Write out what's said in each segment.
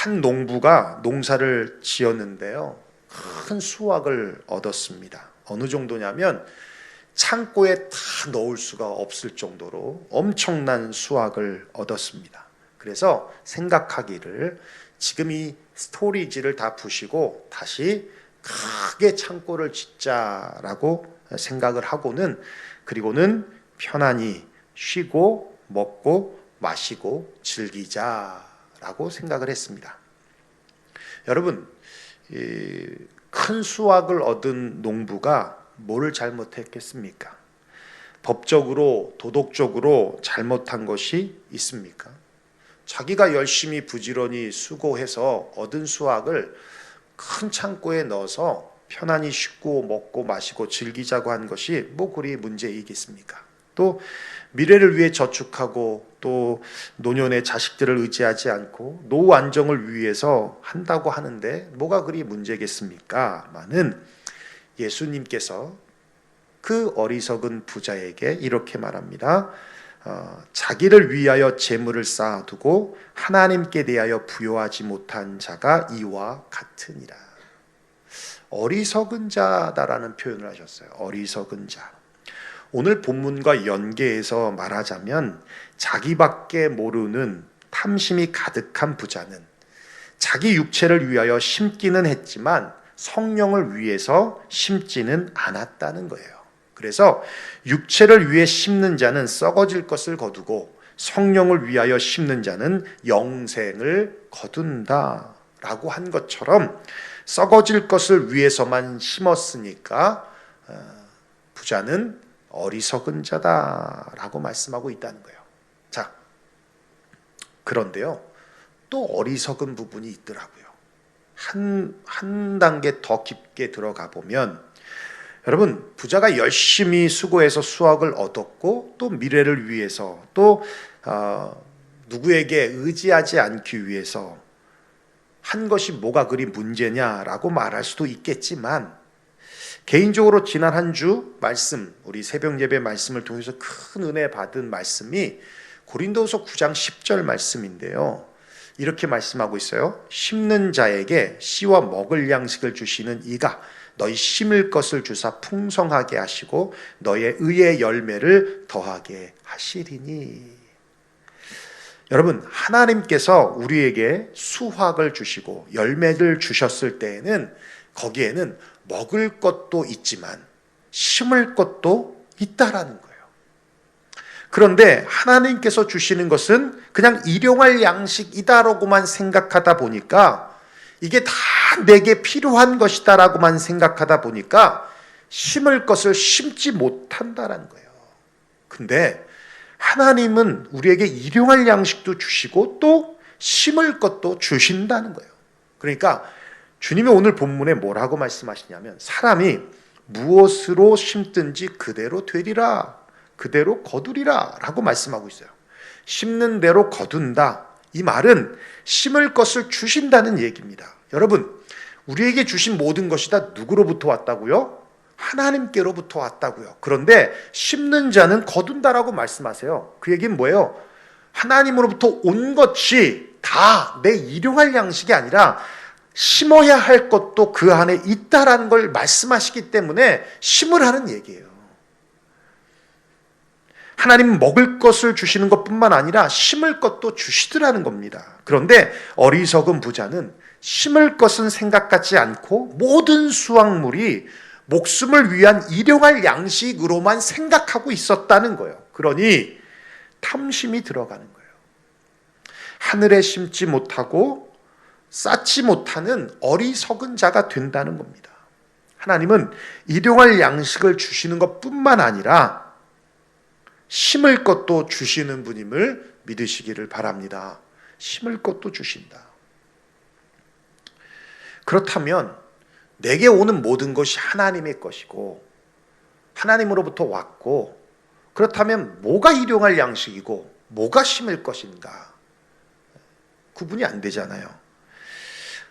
한 농부가 농사를 지었는데요. 큰 수확을 얻었습니다. 어느 정도냐면 창고에 다 넣을 수가 없을 정도로 엄청난 수확을 얻었습니다. 그래서 생각하기를 지금 이 스토리지를 다 부시고 다시 크게 창고를 짓자라고 생각을 하고는 그리고는 편안히 쉬고 먹고 마시고 즐기자 라고 생각을 했습니다. 여러분, 큰 수확을 얻은 농부가 뭐를 잘못했겠습니까? 법적으로 도덕적으로 잘못한 것이 있습니까? 자기가 열심히 부지런히 수고해서 얻은 수확을 큰 창고에 넣어서 편안히 쉬고 먹고 마시고 즐기자고 한 것이 뭐 그리 문제이겠습니까? 또 미래를 위해 저축하고 또 노년의 자식들을 의지하지 않고 노후 안정을 위해서 한다고 하는데 뭐가 그리 문제겠습니까? 많은 예수님께서 그 어리석은 부자에게 이렇게 말합니다. 어, 자기를 위하여 재물을 쌓아두고 하나님께 대하여 부여하지 못한 자가 이와 같으니라. 어리석은 자다라는 표현을 하셨어요. 어리석은 자. 오늘 본문과 연계해서 말하자면 자기밖에 모르는 탐심이 가득한 부자는 자기 육체를 위하여 심기는 했지만 성령을 위해서 심지는 않았다는 거예요. 그래서 육체를 위해 심는 자는 썩어질 것을 거두고 성령을 위하여 심는 자는 영생을 거둔다 라고 한 것처럼 썩어질 것을 위해서만 심었으니까 어, 부자는 어리석은 자다라고 말씀하고 있다는 거예요. 자, 그런데요, 또 어리석은 부분이 있더라고요. 한, 한 단계 더 깊게 들어가 보면, 여러분, 부자가 열심히 수고해서 수확을 얻었고, 또 미래를 위해서, 또, 어, 누구에게 의지하지 않기 위해서 한 것이 뭐가 그리 문제냐라고 말할 수도 있겠지만, 개인적으로 지난 한 주 말씀, 우리 새벽 예배 말씀을 통해서 큰 은혜 받은 말씀이 고린도서 9장 10절 말씀인데요. 이렇게 말씀하고 있어요. 심는 자에게 씨와 먹을 양식을 주시는 이가 너희 심을 것을 주사 풍성하게 하시고 너의 의의 열매를 더하게 하시리니. 여러분, 하나님께서 우리에게 수확을 주시고 열매를 주셨을 때에는 거기에는 먹을 것도 있지만 심을 것도 있다라는 거예요. 그런데 하나님께서 주시는 것은 그냥 일용할 양식이다라고만 생각하다 보니까 이게 다 내게 필요한 것이다라고만 생각하다 보니까 심을 것을 심지 못한다라는 거예요. 근데 하나님은 우리에게 일용할 양식도 주시고 또 심을 것도 주신다는 거예요. 그러니까 주님이 오늘 본문에 뭐라고 말씀하시냐면 사람이 무엇으로 심든지 그대로 되리라 그대로 거두리라 라고 말씀하고 있어요. 심는 대로 거둔다. 이 말은 심을 것을 주신다는 얘기입니다. 여러분, 우리에게 주신 모든 것이 다 누구로부터 왔다고요? 하나님께로부터 왔다고요. 그런데 심는 자는 거둔다라고 말씀하세요. 그 얘기는 뭐예요? 하나님으로부터 온 것이 다 내 일용할 양식이 아니라 심어야 할 것도 그 안에 있다라는 걸 말씀하시기 때문에 심으라는 얘기예요. 하나님 먹을 것을 주시는 것 뿐만 아니라 심을 것도 주시더라는 겁니다. 그런데 어리석은 부자는 심을 것은 생각하지 않고 모든 수확물이 목숨을 위한 일용할 양식으로만 생각하고 있었다는 거예요. 그러니 탐심이 들어가는 거예요. 하늘에 심지 못하고 쌓지 못하는 어리석은 자가 된다는 겁니다. 하나님은 일용할 양식을 주시는 것 뿐만 아니라 심을 것도 주시는 분임을 믿으시기를 바랍니다. 심을 것도 주신다. 그렇다면 내게 오는 모든 것이 하나님의 것이고 하나님으로부터 왔고 그렇다면 뭐가 일용할 양식이고 뭐가 심을 것인가 구분이 안 되잖아요.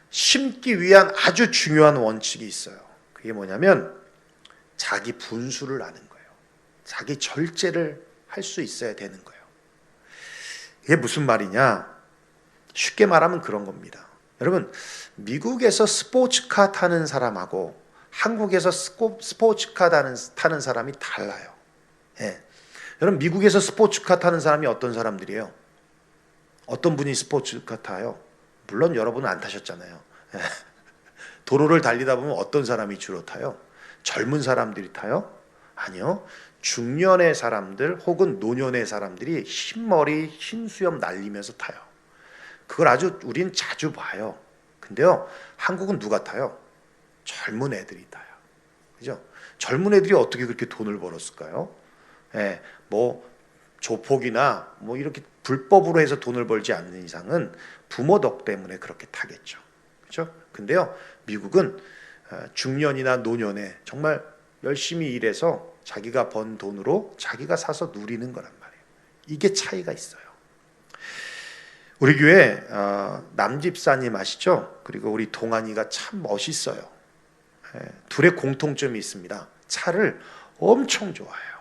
심기 위한 아주 중요한 원칙이 있어요. 그게 뭐냐면 자기 분수를 아는 거예요. 자기 절제를 할 수 있어야 되는 거예요. 이게 무슨 말이냐? 쉽게 말하면 그런 겁니다. 여러분 미국에서 스포츠카 타는 사람하고 한국에서 스포츠카 타는 사람이 달라요. 예. 여러분 미국에서 스포츠카 타는 사람이 어떤 사람들이에요? 어떤 분이 스포츠카 타요? 물론 여러분은 안 타셨잖아요. 예. 도로를 달리다 보면 어떤 사람이 주로 타요? 젊은 사람들이 타요? 아니요. 중년의 사람들 혹은 노년의 사람들이 흰머리, 흰 수염 날리면서 타요. 그걸 아주 우린 자주 봐요. 근데요, 한국은 누가 타요? 젊은 애들이 타요. 그죠? 젊은 애들이 어떻게 그렇게 돈을 벌었을까요? 예, 뭐 조폭이나 뭐 이렇게 불법으로 해서 돈을 벌지 않는 이상은 부모 덕 때문에 그렇게 타겠죠. 그죠? 근데요, 미국은 어, 중년이나 노년에 정말 열심히 일해서 자기가 번 돈으로 자기가 사서 누리는 거란 말이에요. 이게 차이가 있어요. 우리 교회 어, 남집사님 아시죠? 그리고 우리 동안이가 참 멋있어요. 예, 둘의 공통점이 있습니다. 차를 엄청 좋아해요.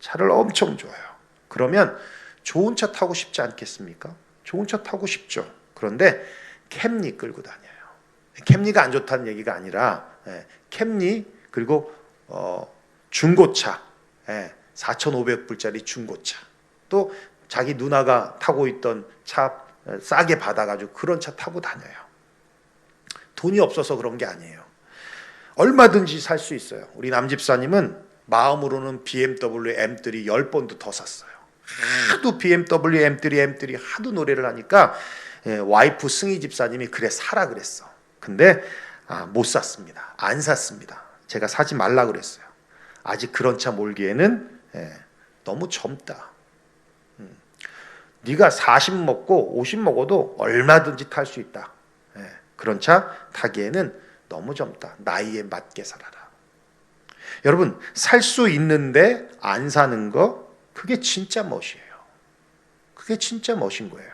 차를 엄청 좋아해요. 그러면 좋은 차 타고 싶지 않겠습니까? 좋은 차 타고 싶죠. 그런데 캠리 끌고 다녀요. 캠리가 안 좋다는 얘기가 아니라 예, 캠리 그리고 어, 중고차 예, 4,500불짜리 중고차 또 자기 누나가 타고 있던 차 어, 싸게 받아가지고 그런 차 타고 다녀요. 돈이 없어서 그런 게 아니에요. 얼마든지 살 수 있어요. 우리 남집사님은 마음으로는 BMW M3 10번도 더 샀어요. 하도 BMW M3 M3 하도 노래를 하니까 예, 와이프 승희 집사님이 그래 사라 그랬어. 근데 아, 못 샀습니다. 안 샀습니다. 제가 사지 말라 그랬어요. 아직 그런 차 몰기에는 예, 너무 젊다. 음. 네가 40 먹고 50 먹어도 얼마든지 탈 수 있다. 예, 그런 차 타기에는 너무 젊다. 나이에 맞게 살아라. 여러분 살 수 있는데 안 사는 거 그게 진짜 멋이에요. 그게 진짜 멋인 거예요.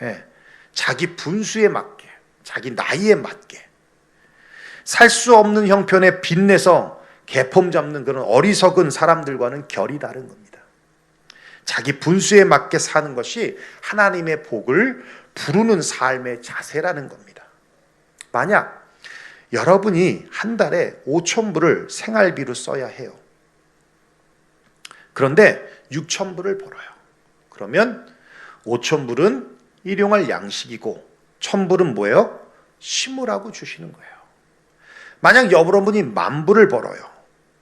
예. 자기 분수에 맞게, 자기 나이에 맞게 살 수 없는 형편에 빚내서 개폼 잡는 그런 어리석은 사람들과는 결이 다른 겁니다. 자기 분수에 맞게 사는 것이 하나님의 복을 부르는 삶의 자세라는 겁니다. 만약 여러분이 한 달에 5천 불을 생활비로 써야 해요. 그런데 6천 불을 벌어요. 그러면 5천 불은 일용할 양식이고 1천 불은 뭐예요? 심으라고 주시는 거예요. 만약 여러분이 만 불을 벌어요.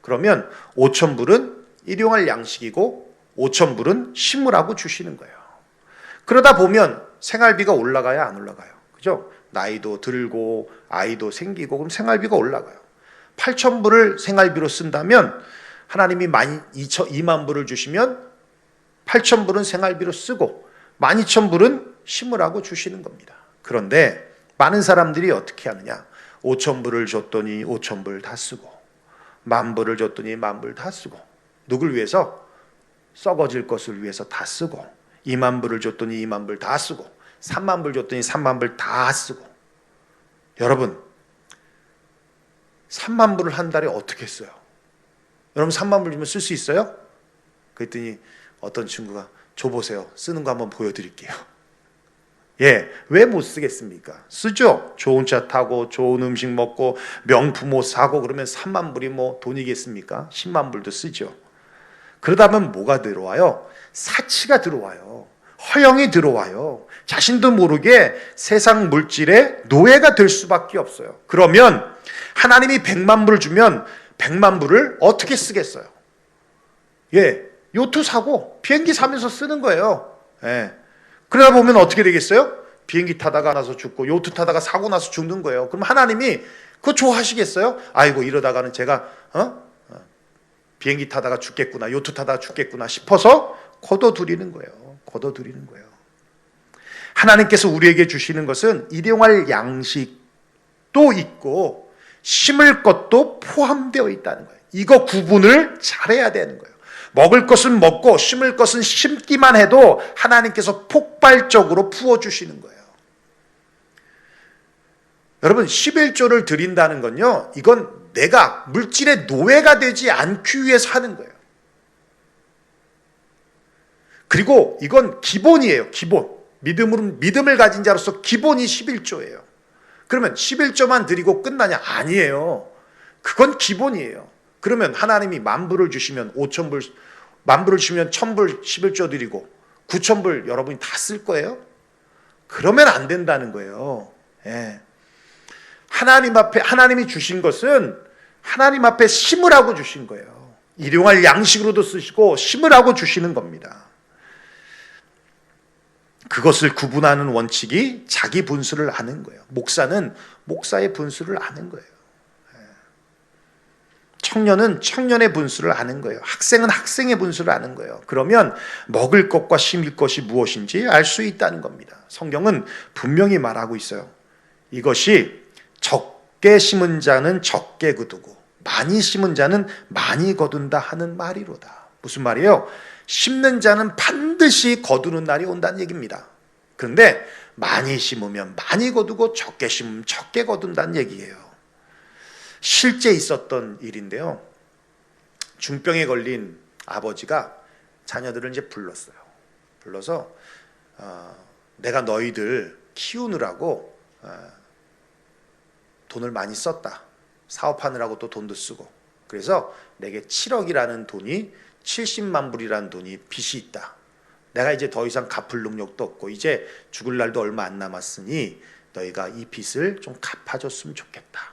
그러면 5천 불은 일용할 양식이고 5천 불은 심으라고 주시는 거예요. 그러다 보면 생활비가 올라가야 안 올라가요. 그죠? 나이도 들고 아이도 생기고 그럼 생활비가 올라가요. 8천 불을 생활비로 쓴다면 하나님이 만 2천 2만 불을 주시면 8천 불은 생활비로 쓰고 12,000 불은 심으라고 주시는 겁니다. 그런데 많은 사람들이 어떻게 하느냐? 5천 불을 줬더니 5천 불 다 쓰고 만 불을 줬더니 만 불 다 쓰고 누굴 위해서 썩어질 것을 위해서 다 쓰고 2만 불을 줬더니 2만 불 다 쓰고 3만 불 줬더니 3만 불 다 쓰고 여러분 3만 불을 한 달에 어떻게 써요? 여러분 3만 불 주면 쓸 수 있어요? 그랬더니 어떤 친구가 줘 보세요. 쓰는 거 한번 보여드릴게요. 예, 왜 못 쓰겠습니까? 쓰죠. 좋은 차 타고 좋은 음식 먹고 명품 옷 사고 그러면 3만 불이 뭐 돈이겠습니까? 10만 불도 쓰죠. 그러다 보면 뭐가 들어와요? 사치가 들어와요. 허영이 들어와요. 자신도 모르게 세상 물질의 노예가 될 수밖에 없어요. 그러면 하나님이 100만 불 주면 100만 불을 어떻게 쓰겠어요? 예, 요트 사고 비행기 사면서 쓰는 거예요. 예. 그러다 보면 어떻게 되겠어요? 비행기 타다가 나서 죽고 요트 타다가 사고 나서 죽는 거예요. 그럼 하나님이 그거 좋아하시겠어요? 아이고 이러다가는 제가 어? 어, 비행기 타다가 죽겠구나, 요트 타다가 죽겠구나 싶어서 거둬들이는 거예요. 거둬들이는 거예요. 하나님께서 우리에게 주시는 것은 일용할 양식도 있고 심을 것도 포함되어 있다는 거예요. 이거 구분을 잘해야 되는 거예요. 먹을 것은 먹고 심을 것은 심기만 해도 하나님께서 폭발적으로 부어 주시는 거예요. 여러분 11조를 드린다는 건요. 이건 내가 물질의 노예가 되지 않기 위해서 하는 거예요. 그리고 이건 기본이에요. 기본. 믿음을 믿음을 가진 자로서 기본이 11조예요. 그러면 11조만 드리고 끝나냐? 아니에요. 그건 기본이에요. 그러면 하나님이 만불을 주시면 5천불, 만불을 주시면 천불 11조 드리고 9천불 여러분이 다 쓸 거예요? 그러면 안 된다는 거예요. 예. 하나님 앞에 하나님이 주신 것은 하나님 앞에 심으라고 주신 거예요. 일용할 양식으로도 쓰시고 심으라고 주시는 겁니다. 그것을 구분하는 원칙이 자기 분수를 아는 거예요. 목사는 목사의 분수를 아는 거예요. 예. 청년은 청년의 분수를 아는 거예요. 학생은 학생의 분수를 아는 거예요. 그러면 먹을 것과 심을 것이 무엇인지 알 수 있다는 겁니다. 성경은 분명히 말하고 있어요. 이것이 적게 심은 자는 적게 거두고 많이 심은 자는 많이 거둔다 하는 말이로다. 무슨 말이에요? 심는 자는 반드시 거두는 날이 온다는 얘기입니다. 그런데 많이 심으면 많이 거두고 적게 심으면 적게 거둔다는 얘기예요. 실제 있었던 일인데요. 중병에 걸린 아버지가 자녀들을 이제 불렀어요. 불러서 어, 내가 너희들 키우느라고 어, 돈을 많이 썼다. 사업하느라고 또 돈도 쓰고. 그래서 내게 7억이라는 돈이 70만 불이라는 돈이 빚이 있다. 내가 이제 더 이상 갚을 능력도 없고 이제 죽을 날도 얼마 안 남았으니 너희가 이 빚을 좀 갚아줬으면 좋겠다.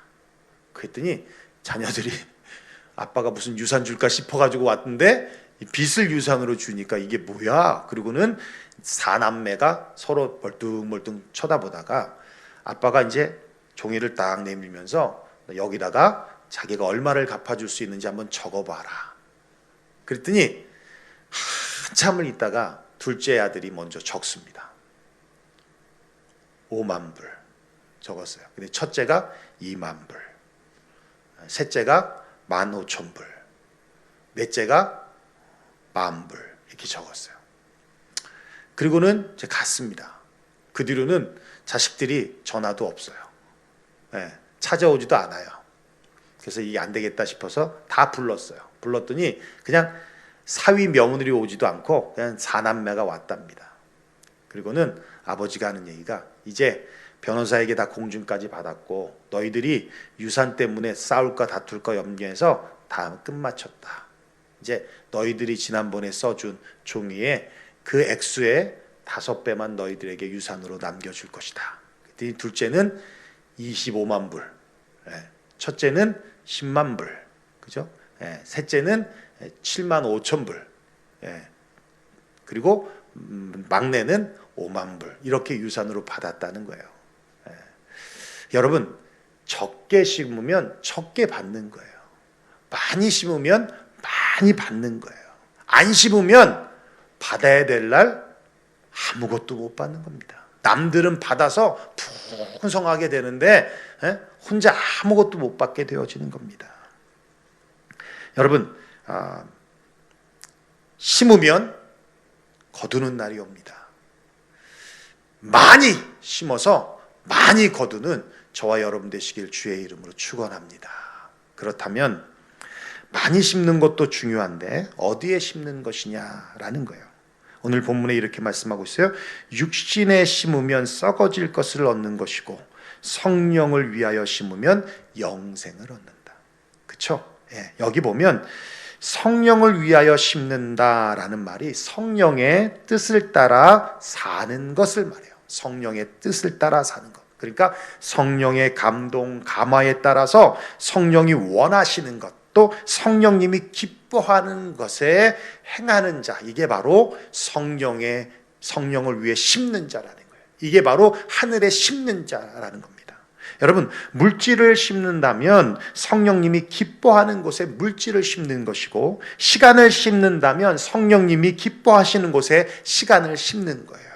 그랬더니 자녀들이 아빠가 무슨 유산 줄까 싶어가지고 왔는데 이 빚을 유산으로 주니까 이게 뭐야? 그리고는 사남매가 서로 멀뚱멀뚱 쳐다보다가 아빠가 이제 종이를 딱 내밀면서 여기다가 자기가 얼마를 갚아줄 수 있는지 한번 적어봐라. 그랬더니 한참을 있다가 둘째 아들이 먼저 적습니다. 5만 불 적었어요. 근데 첫째가 2만 불, 셋째가 1만 5천 불, 넷째가 만 불 이렇게 적었어요. 그리고는 이제 갔습니다. 그 뒤로는 자식들이 전화도 없어요. 예, 찾아오지도 않아요. 그래서 이게 안 되겠다 싶어서 다 불렀어요. 불렀더니 그냥 사위 명은들이 오지도 않고 그냥 사남매가 왔답니다. 그리고는 아버지가 하는 얘기가 이제 변호사에게 다 공준까지 받았고 너희들이 유산 때문에 싸울까 다툴까 염려해서 다 끝마쳤다. 이제 너희들이 지난번에 써준 종이에 그 액수의 다섯 배만 너희들에게 유산으로 남겨줄 것이다. 그랬더니 둘째는 25만 불, 예, 첫째는 10만 불, 그죠? 예, 셋째는 7만 5천 불, 예, 그리고 음, 막내는 5만 불 이렇게 유산으로 받았다는 거예요. 예. 여러분 적게 심으면 적게 받는 거예요. 많이 심으면 많이 받는 거예요. 안 심으면 받아야 될 날 아무것도 못 받는 겁니다. 남들은 받아서 풍성하게 되는데 예? 혼자 아무것도 못 받게 되어지는 겁니다. 여러분 아, 심으면 거두는 날이 옵니다. 많이 심어서 많이 거두는 저와 여러분 되시길 주의 이름으로 축원합니다. 그렇다면 많이 심는 것도 중요한데 어디에 심는 것이냐라는 거예요. 오늘 본문에 이렇게 말씀하고 있어요. 육신에 심으면 썩어질 것을 얻는 것이고 성령을 위하여 심으면 영생을 얻는다. 그렇죠? 예, 여기 보면 성령을 위하여 심는다라는 말이 성령의 뜻을 따라 사는 것을 말해요. 성령의 뜻을 따라 사는 것. 그러니까 성령의 감동, 감화에 따라서 성령이 원하시는 것, 또 성령님이 기뻐하는 것에 행하는 자, 이게 바로 성령의 성령을 위해 심는 자라는 거예요. 이게 바로 하늘에 심는 자라는 겁니다. 여러분, 물질을 심는다면 성령님이 기뻐하는 곳에 물질을 심는 것이고, 시간을 심는다면 성령님이 기뻐하시는 곳에 시간을 심는 거예요.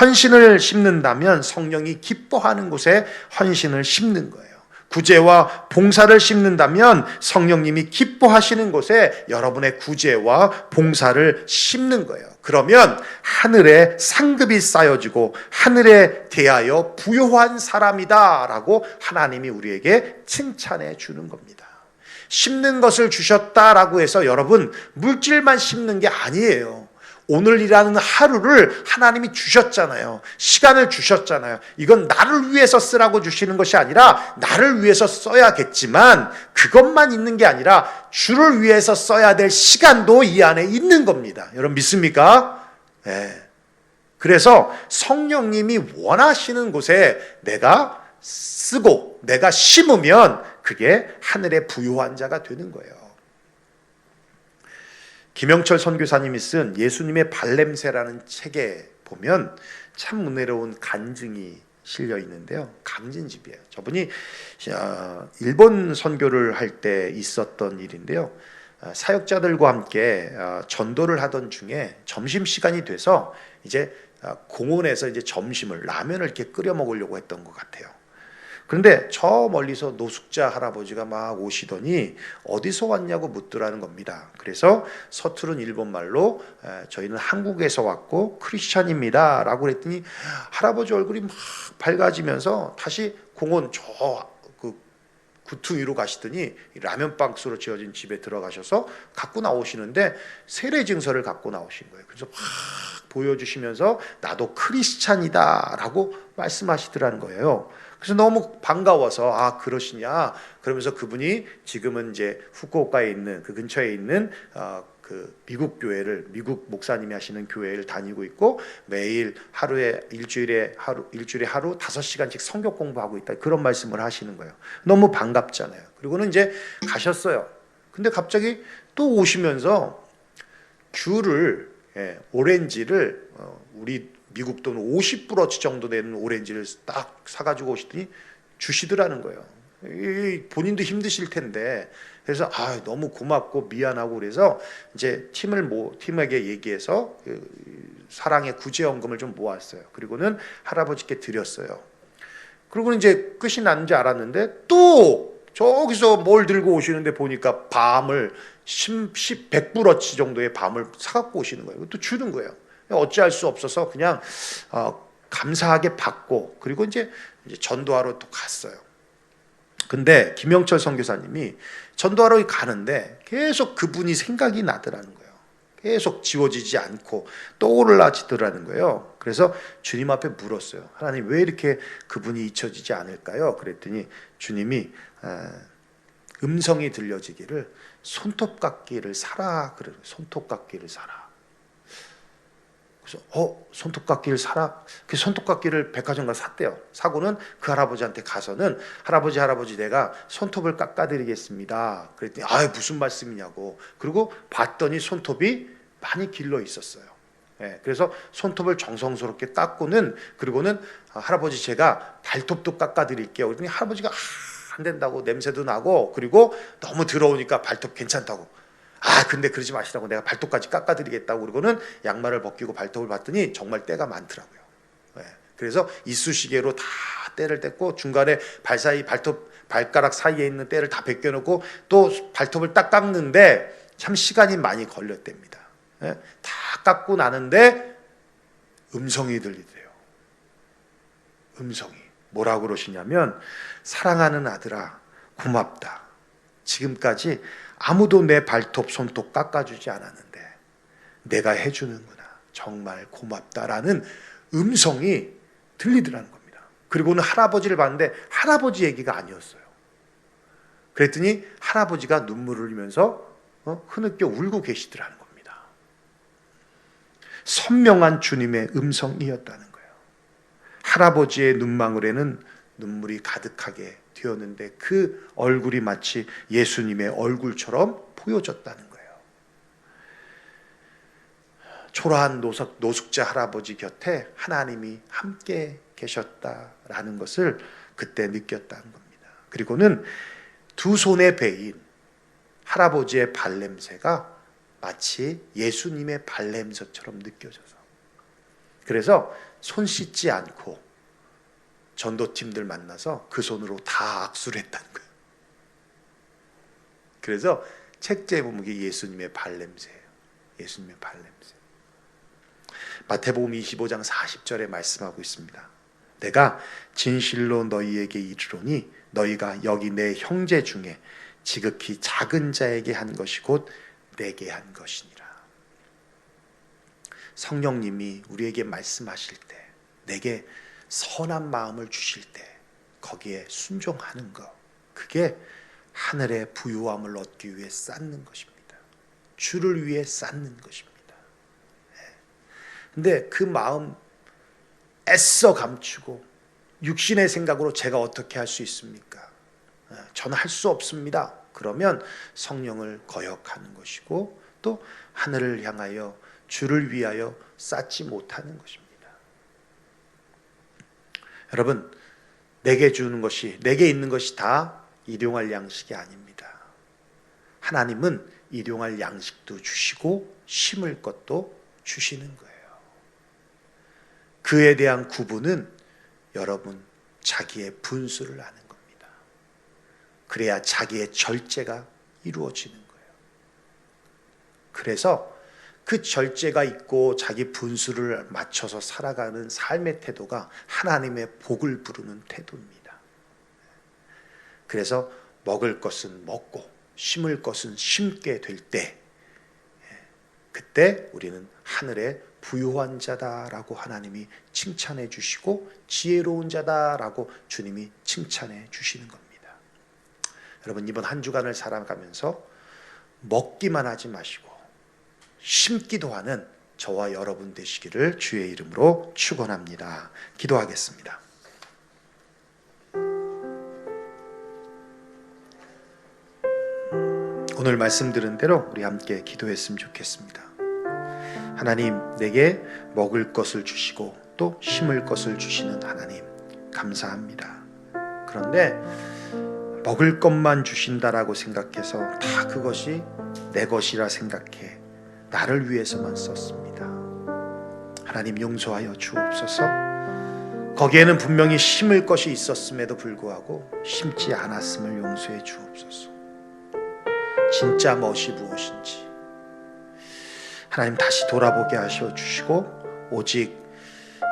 헌신을 심는다면 성령이 기뻐하는 곳에 헌신을 심는 거예요. 구제와 봉사를 심는다면 성령님이 기뻐하시는 곳에 여러분의 구제와 봉사를 심는 거예요. 그러면 하늘에 상급이 쌓여지고 하늘에 대하여 부요한 사람이다라고 하나님이 우리에게 칭찬해 주는 겁니다. 심는 것을 주셨다라고 해서 여러분 물질만 심는 게 아니에요. 오늘이라는 하루를 하나님이 주셨잖아요. 시간을 주셨잖아요. 이건 나를 위해서 쓰라고 주시는 것이 아니라 나를 위해서 써야겠지만 그것만 있는 게 아니라 주를 위해서 써야 될 시간도 이 안에 있는 겁니다. 여러분 믿습니까? 네. 그래서 성령님이 원하시는 곳에 내가 쓰고 내가 심으면 그게 하늘의 부유한 자가 되는 거예요. 김영철 선교사님이 쓴 예수님의 발냄새라는 책에 보면 참 은혜로운 간증이 실려 있는데요. 강진집이에요. 저분이 어, 일본 선교를 할 때 있었던 일인데요. 어, 사역자들과 함께 어, 전도를 하던 중에 점심 시간이 돼서 이제 공원에서 이제 점심을 라면을 이렇게 끓여 먹으려고 했던 것 같아요. 그런데 저 멀리서 노숙자 할아버지가 막 오시더니 어디서 왔냐고 묻더라는 겁니다. 그래서 서투른 일본 말로 저희는 한국에서 왔고 크리스찬입니다 라고 그랬더니 할아버지 얼굴이 막 밝아지면서 다시 공원 저그 구퉁이로 가시더니 라면 박스로 지어진 집에 들어가셔서 갖고 나오시는데 세례 증서를 갖고 나오신 거예요. 그래서 막 보여주시면서 나도 크리스찬이다라고 말씀하시더라는 거예요. 그래서 너무 반가워서 아 그러시냐 그러면서 그분이 지금은 이제 후쿠오카에 있는 그 근처에 있는 어, 그 미국 교회를 미국 목사님이 하시는 교회를 다니고 있고 매일 하루에 일주일에 하루 일주일에 하루 다섯 시간씩 성경 공부하고 있다 그런 말씀을 하시는 거예요. 너무 반갑잖아요. 그리고는 이제 가셨어요. 근데 갑자기 또 오시면서 귤을 예, 오렌지를 어, 우리 미국 돈 50브러치 정도 되는 오렌지를 딱 사가지고 오시더니 주시더라는 거예요. 본인도 힘드실 텐데 그래서 아 너무 고맙고 미안하고 그래서 이제 팀을 모 팀에게 얘기해서 그 사랑의 구제연금을 좀 모았어요. 그리고는 할아버지께 드렸어요. 그리고는 이제 끝이 난 줄 알았는데 또 저기서 뭘 들고 오시는데 보니까 밤을 10, 10 100브러치 정도의 밤을 사갖고 오시는 거예요. 또 주는 거예요. 어찌할 수 없어서 그냥 어, 감사하게 받고 그리고 이제, 이제 전도하러 또 갔어요. 근데 김영철 선교사님이 전도하러 가는데 계속 그분이 생각이 나더라는 거예요. 계속 지워지지 않고 떠올라지더라는 거예요. 그래서 주님 앞에 물었어요. 하나님 왜 이렇게 그분이 잊혀지지 않을까요? 그랬더니 주님이 음성이 들려지기를 손톱깎이를 사라 그래 손톱깎이를 사라. 그래서 어 손톱깎이를 사라. 그 손톱깎이를 백화점 가서 샀대요. 사고는 그 할아버지한테 가서는 할아버지 할아버지 내가 손톱을 깎아드리겠습니다. 그랬더니 아 무슨 말씀이냐고. 그리고 봤더니 손톱이 많이 길러 있었어요. 예, 그래서 손톱을 정성스럽게 깎고는 그리고는 아, 할아버지 제가 발톱도 깎아드릴게요. 그랬더니 할아버지가 아, 안 된다고 냄새도 나고 그리고 너무 더러우니까 발톱 괜찮다고. 아 근데 그러지 마시라고 내가 발톱까지 깎아드리겠다고 그러고는 양말을 벗기고 발톱을 봤더니 정말 때가 많더라고요. 네. 그래서 이쑤시개로 다 때를 뗐고 중간에 발 사이 발톱 발가락 사이에 있는 때를 다 벗겨놓고 또 발톱을 딱 깎는데 참 시간이 많이 걸렸답니다. 네. 다 깎고 나는데 음성이 들리대요. 음성이 뭐라고 그러시냐면 사랑하는 아들아 고맙다. 지금까지 아무도 내 발톱 손톱 깎아주지 않았는데 내가 해주는구나. 정말 고맙다라는 음성이 들리더라는 겁니다. 그리고는 할아버지를 봤는데 할아버지 얘기가 아니었어요. 그랬더니 할아버지가 눈물을 흘리면서 어? 흐느껴 울고 계시더라는 겁니다. 선명한 주님의 음성이었다는 거예요. 할아버지의 눈망울에는 눈물이 가득하게 되었는데 그 얼굴이 마치 예수님의 얼굴처럼 보여졌다는 거예요. 초라한 노숙, 노숙자 할아버지 곁에 하나님이 함께 계셨다라는 것을 그때 느꼈다는 겁니다. 그리고는 두 손에 베인 할아버지의 발냄새가 마치 예수님의 발냄새처럼 느껴져서 그래서 손 씻지 않고 전도팀들 만나서 그 손으로 다 악수를 했다는 거예요. 그래서 책제 제목이 예수님의 발냄새예요. 예수님의 발냄새. 마태복음 25장 40절에 말씀하고 있습니다. 내가 진실로 너희에게 이르노니 너희가 여기 내 형제 중에 지극히 작은 자에게 한 것이 곧 내게 한 것이니라. 성령님이 우리에게 말씀하실 때, 내게 선한 마음을 주실 때 거기에 순종하는 것, 그게 하늘의 부유함을 얻기 위해 쌓는 것입니다. 주를 위해 쌓는 것입니다. 예. 근데 그 마음 애써 감추고 육신의 생각으로 제가 어떻게 할 수 있습니까? 예, 저는 할 수 없습니다. 그러면 성령을 거역하는 것이고 또 하늘을 향하여 주를 위하여 쌓지 못하는 것입니다. 여러분, 내게 주는 것이 내게 있는 것이 다 일용할 양식이 아닙니다. 하나님은 일용할 양식도 주시고 심을 것도 주시는 거예요. 그에 대한 구분은 여러분 자기의 분수를 아는 겁니다. 그래야 자기의 절제가 이루어지는 거예요. 그래서 그 절제가 있고 자기 분수를 맞춰서 살아가는 삶의 태도가 하나님의 복을 부르는 태도입니다. 그래서 먹을 것은 먹고 심을 것은 심게 될 때, 그때 우리는 하늘의 부유한 자다라고 하나님이 칭찬해 주시고 지혜로운 자다라고 주님이 칭찬해 주시는 겁니다. 여러분 이번 한 주간을 살아가면서 먹기만 하지 마시고 심기도 하는 저와 여러분 되시기를 주의 이름으로 축원합니다. 기도하겠습니다. 오늘 말씀 들은 대로 우리 함께 기도했으면 좋겠습니다. 하나님, 내게 먹을 것을 주시고 또 심을 것을 주시는 하나님, 감사합니다. 그런데 먹을 것만 주신다라고 생각해서 다 그것이 내 것이라 생각해 나를 위해서만 썼습니다. 하나님 용서하여 주옵소서. 거기에는 분명히 심을 것이 있었음에도 불구하고 심지 않았음을 용서해 주옵소서. 진짜 멋이 무엇인지 하나님 다시 돌아보게 하셔 주시고 오직 어,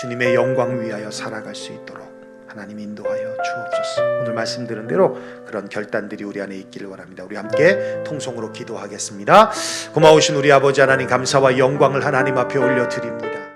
주님의 영광 위하여 살아갈 수 있도록 하나님 인도하여 주옵소서. 오늘 말씀 들은 대로 그런 결단들이 우리 안에 있기를 원합니다. 우리 함께 통성으로 기도하겠습니다. 고마우신 우리 아버지 하나님 감사와 영광을 하나님 앞에 올려 드립니다.